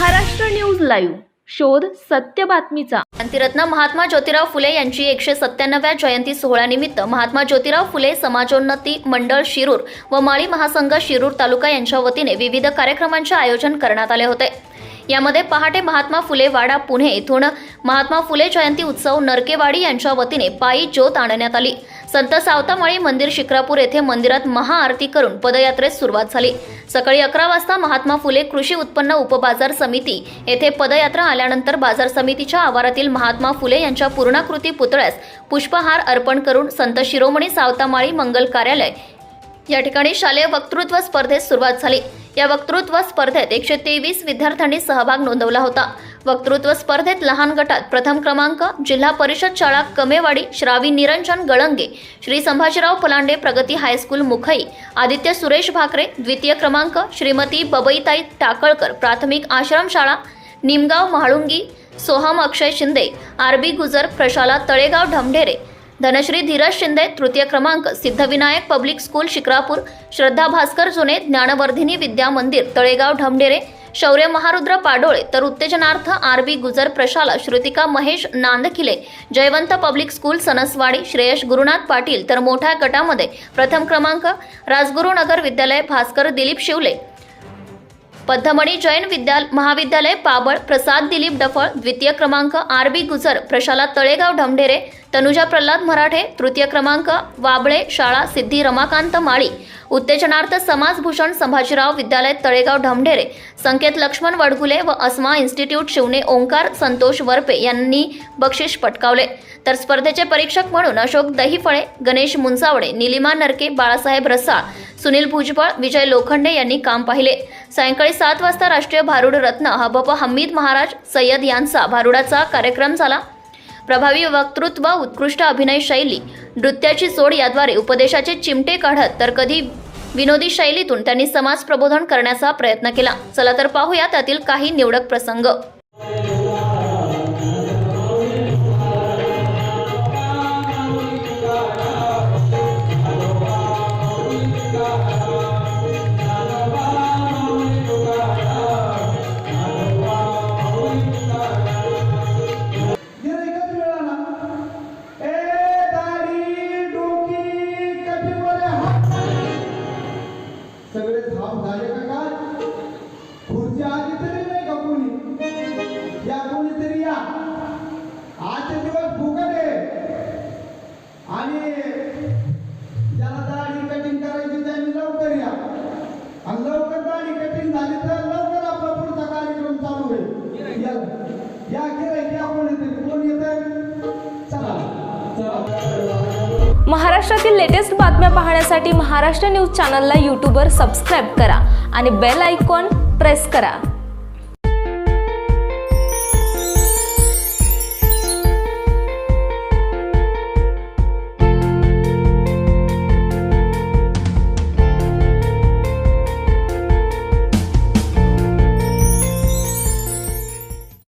Maharashtra news live. शोध सत्य बातमीचा. क्रांतीरत्न महात्मा ज्योतिराव फुले यांची एकशे सत्त्याण्णव्या जयंती सोहळ्यानिमित्त महात्मा ज्योतिराव फुले समाजोन्नती मंडळ शिरूर व माळी महासंघ शिरूर तालुका यांच्या वतीने विविध कार्यक्रमांचे आयोजन करण्यात आले होते. यामध्ये पहाटे महात्मा फुले वाडा पुणे येथून महात्मा फुले जयंती उत्सव नरकेवाडी यांच्या वतीने पायी ज्योत आणण्यात आली. संत सावतामाळी मंदिर शिक्रापूर येथे मंदिरात महाआरती करून पदयात्रेस सुरुवात झाली. सकाळी अकरा वाजता महात्मा फुले कृषी उत्पन्न उपबाजार समिती येथे पदयात्रा आल्यानंतर बाजार समितीच्या आवारातील महात्मा फुले यांच्या पूर्णाकृती पुतळ्यास पुष्पहार अर्पण करून संत शिरोमणी सावतामाळी मंगल कार्यालय या ठिकाणी शालेय वक्तृत्व स्पर्धेस सुरुवात झाली. या वक्तृत्व स्पर्धेत एकशे तेवीस विद्यार्थ्यांनी सहभाग नोंदवला होता. वक्तृत्व स्पर्धेत लहान गटात प्रथम क्रमांक जिल्हा परिषद शाळा कमेवाडी श्रावी निरंजन गळंगे श्री संभाजीराव फलांडे प्रगती हायस्कूल मुखई आदित्य सुरेश भाकरे द्वितीय क्रमांक श्रीमती बबईताई टाकळकर प्राथमिक आश्रमशाळा निमगाव म्हाळुंगी सोहम अक्षय शिंदे आरबी गुजर प्रशाला तळेगाव ढमढेरे धनश्री धीरज शिंदे तृतीय क्रमांक सिद्धविनायक पब्लिक स्कूल शिक्रापूर श्रद्धा भास्कर जुने ज्ञानवर्धिनी विद्या मंदिर तळेगाव ढमढेरे शौर्य महारुद्र पाडोळे तर उत्तेजनार्थ आर बी गुजर प्रशाला श्रुतिका महेश नांदखिले जयवंत पब्लिक स्कूल सनसवाडी श्रेयश गुरुनाथ पाटील तर मोठ्या गटामध्ये प्रथम क्रमांक राजगुरुनगर विद्यालय भास्कर दिलीप शिवले पद्धमणी जैन विद्याल महाविद्यालय पाबळ प्रसाद दिलीप डफळ द्वितीय क्रमांक आर बी गुजर प्रशाला तळेगाव ढमढेरे तनुजा प्रल्हाद मराठे तृतीय क्रमांक वाबळे शाळा सिद्धी रमाकांत माळी उत्तेजनार्थ समाजभूषण संभाजीराव विद्यालय तळेगाव ढमढेरे संकेत लक्ष्मण वडगुले व अस्मा इन्स्टिट्यूट शिवणे ओंकार संतोष वरपे यांनी बक्षीस पटकावले. तर स्पर्धेचे परीक्षक म्हणून अशोक दहीफळे गणेश मुंजावडे निलिमा नरके बाळासाहेब रसाळ सुनील भुजबळ विजय लोखंडे यांनी काम पाहिले. सायंकाळी सात वाजता राष्ट्रीय भारुड रत्न हबप हमीद महाराज सय्यद यांचा भारुडाचा कार्यक्रम झाला. प्रभावी वक्तृत्व उत्कृष्ट अभिनय शैली नृत्याची सोड याद्वारे उपदेशाचे चिमटे काढत तर कधी विनोदी शैलीतून त्यांनी समाज प्रबोधन करण्याचा प्रयत्न केला. चला तर पाहूया त्यातील काही निवडक प्रसंग. दाढी कटिंग झाली तर लवकर आपला पुढचा कार्यक्रम चालू होईल. या गिरायकी आपण या कोण येत चला. चला. महाराष्ट्रातील लेटेस्ट बातम्या पाहण्यासाठी महाराष्ट्र न्यूज चॅनलला यूट्यूबवर सबस्क्राईब करा आणि बेल आयकॉन प्रेस करा.